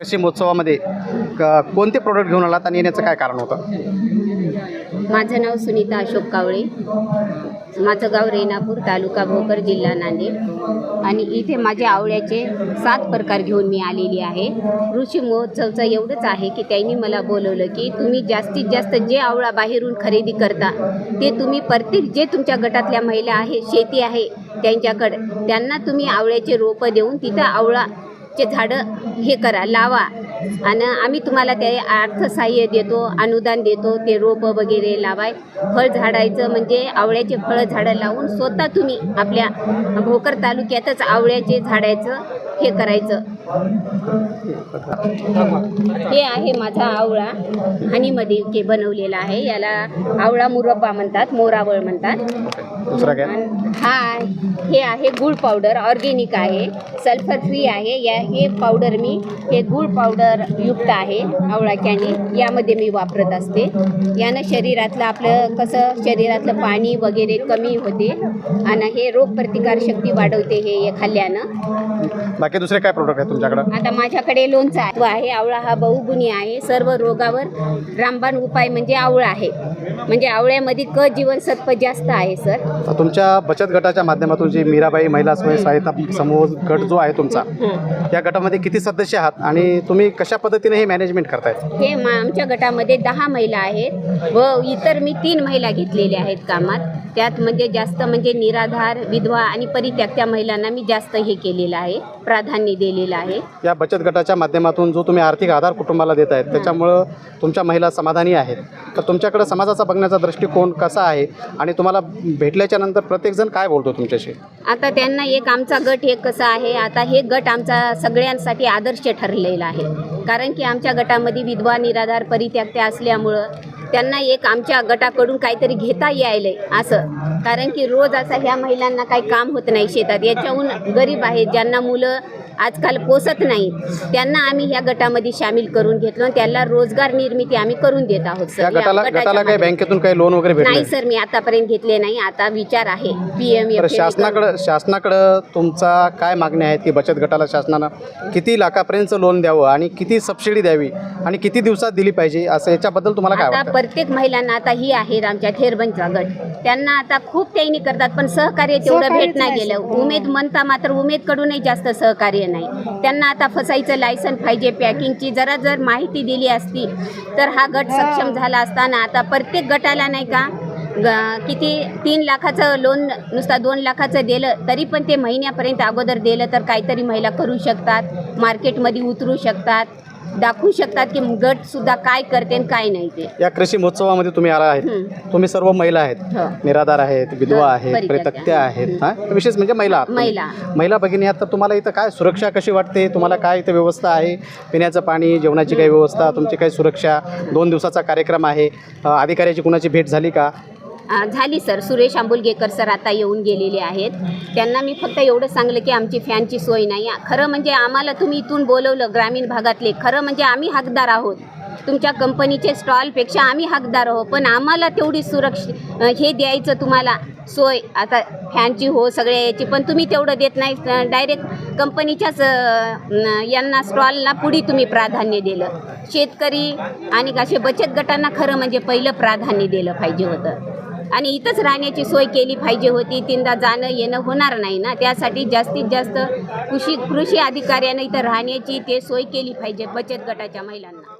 कृषी महोत्सवामध्ये कोणते प्रोडक्ट घेऊन आलात आणि येण्याचं काय कारण होतं? माझं नाव सुनीता अशोक कावळे. माझं गाव रेणापूर तालुका भोकर जिल्हा नांदेड. आणि इथे माझे आवळ्याचे सात प्रकार घेऊन मी आलेली आहे. कृषी महोत्सवचं एवढंच आहे की त्यांनी मला बोलवलं की तुम्ही जास्तीत जास्त जे आवळा बाहेरून खरेदी करता ते तुम्ही प्रत्येक जे तुमच्या गटातल्या महिला आहे शेती आहे त्यांच्याकडे त्यांना तुम्ही आवळ्याचे रोपं देऊन तिथं आवळा चे झाडं हे करा लावा. आणि आम्ही तुम्हाला ते अर्थसहाय्य देतो अनुदान देतो ते रोपं वगैरे लावाय. फळ झाडायचं म्हणजे आवळ्याचे फळं झाडं लावून स्वतः तुम्ही आपल्या भोकर तालुक्यातच आवळ्याचे झाडायचं हे करायचं. हे आहे माझा आवळा. हनीमध्ये के बनवलेला आहे. याला आवळा मुरब्बा म्हणतात मोरावळ म्हणतात. हा हे आहे गुळ पावडर ऑर्गेनिक आहे सल्फर फ्री आहे. या हे पावडर मी हे गुळ पावडर युक्त आहे आवळा कॅनी यामध्ये मी वापरत असते. यानं शरीरातलं आपलं कसं शरीरातलं पाणी वगैरे कमी होते आणि हे रोगप्रतिकार शक्ती वाढवते हे हे खाल्ल्यानं बाकी दुसरे काय प्रोडक्ट आहेत तुमच्याकडं? आता माझ्याकडे लोणचा आहे. आवळा हा बहुगुणी आहे. सर्व रोगावर रामबाण उपाय म्हणजे आवळा आहे. म्हणजे आवळ्यामध्ये क जीवनसत्व जास्त आहे सर. तर तुमच्या बचत गटाच्या माध्यमातून जी मीराबाई महिला स्वयं सहायता समूह गट जो आहे तुमचा या गटामध्ये किती सदस्य आहात आणि तुम्ही कशा पद्धतीने हे मॅनेजमेंट करताय? हे मा आमच्या गटामध्ये दहा महिला आहेत व इतर मी तीन महिला घेतलेल्या आहेत कामात. त्यात म्हणजे जास्त म्हणजे निराधार विधवा आणि परित्यागत्या महिलांना मी जास्त हे केलेलं आहे. प्राधान्य दिलेलं आहे. या बचत गटाच्या माध्यमातून जो तुम्ही आर्थिक आधार कुटुंबाला देत आहेत त्याच्यामुळं तुमच्या महिला समाधानी आहेत. तर तुमच्याकडे समाजाचा बघण्याचा दृष्टिकोन कसा आहे आणि तुम्हाला भेटल्याच्या नंतर प्रत्येकजण काय बोलतो तुमच्याशी? आता त्यांना एक आमचा गट हे कसं आहे आता हे गट आमचा सगळ्यांसाठी आदर्श ठरलेला आहे. कारण की आमच्या गटामध्ये विधवा निराधार परित्यागत्या असल्यामुळं त्यांना एक आमच्या गटाकडून काहीतरी घेता यायलंय असं. कारण की रोज असं ह्या महिलांना काही काम होत नाही शेतात. याच्याहून गरीब आहेत ज्यांना मुलं आजकाल पोसत नाहीत. त्यांना आम्ही ह्या गटामध्ये सामील करून घेतलो आणि त्याला रोजगार निर्मिती आम्ही करून देत आहोत सर. या गटाला गटाच्या गटाला काही. बँकेतून काही लोन वगैरे भेटले? नाही सर मी आतापर्यंत घेतले नाही. आता विचार आहे. पी एम तर शासनाकडं शासनाकडं तुमचा काय मागण्या आहेत की बचत गटाला शासनानं किती लाखापर्यंतचं लोन द्यावं आणि किती सबसिडी द्यावी आणि किती दिवसात दिली पाहिजे? असं याच्याबद्दल तुम्हाला काय आता वाटतं? प्रत्येक महिलांना आता ही आहे आमच्या थेरबनचा गट. त्यांना आता खूप त्यांनी करतात पण सहकार्य तेवढं भेट नाही गेलं. उमेद म्हणता मात्र उमेदकडूनही जास्त सहकार्य नाही. त्यांना आता फसायचं लायसन पाहिजे पॅकिंगची जरा जर माहिती दिली असती तर हा गट सक्षम झाला असताना. आता प्रत्येक गटाला नाही का ग- किती तीन लाखाचं लोन नुसता दोन लाखाचं दिलं तरी पण ते महिन्यापर्यंत अगोदर दिलं तर काहीतरी महिला करू शकतात मार्केटमध्ये उतरू शकतात. दाखवू शकतात की गट सुद्धा काय करते आणि काय नाही ते. या कृषी महोत्सवामध्ये तुम्ही आला आहेत. तुम्ही सर्व महिला आहेत. हो. निराधार आहेत विधवा हो, आहेत. परितक्त्या आहेत. हा? विशेष म्हणजे महिला आहात तुम्ही. महिला. महिला भगिनी आहात तर तुम्हाला इथं काय सुरक्षा कशी वाटते? तुम्हाला काय इथं व्यवस्था आहे? पिण्याचं पाणी जेवणाची काही व्यवस्था तुमची काही सुरक्षा? दोन दिवसाचा कार्यक्रम आहे. अ, अधिकाऱ्याची कुणाची भेट झाली का? झाली सर. सुरेश आंबुलगेकर सर आता येऊन गेलेले आहेत. त्यांना मी फक्त एवढं सांगलं की आमची फॅनची सोय नाही. खरं म्हणजे आम्हाला तुम्ही इथून बोलवलं ग्रामीण भागातले. खरं म्हणजे आम्ही हकदार आहोत. तुमच्या कंपनीचे स्टॉलपेक्षा आम्ही हकदार आहोत. पण आम्हाला तेवढी सुरक्ष हे द्यायचं तुम्हाला सोय. आता फॅनची हो सगळ्या याची. पण तुम्ही तेवढं देत नाही. डायरेक्ट कंपनीच्याच यांना स्टॉलला पुढे तुम्ही प्राधान्य दिलं. शेतकरी आणि असे बचत गटांना खरं म्हणजे पहिलं प्राधान्य दिलं पाहिजे होतं. आणि इथंच राहण्याची सोय केली पाहिजे होती. तीनदा जाणं येणं होणार नाही ना. त्यासाठी जास्तीत जास्त कृषी कृषी अधिकाऱ्यानं इथं राहण्याची ते सोय केली पाहिजे बचत गटाच्या महिलांना.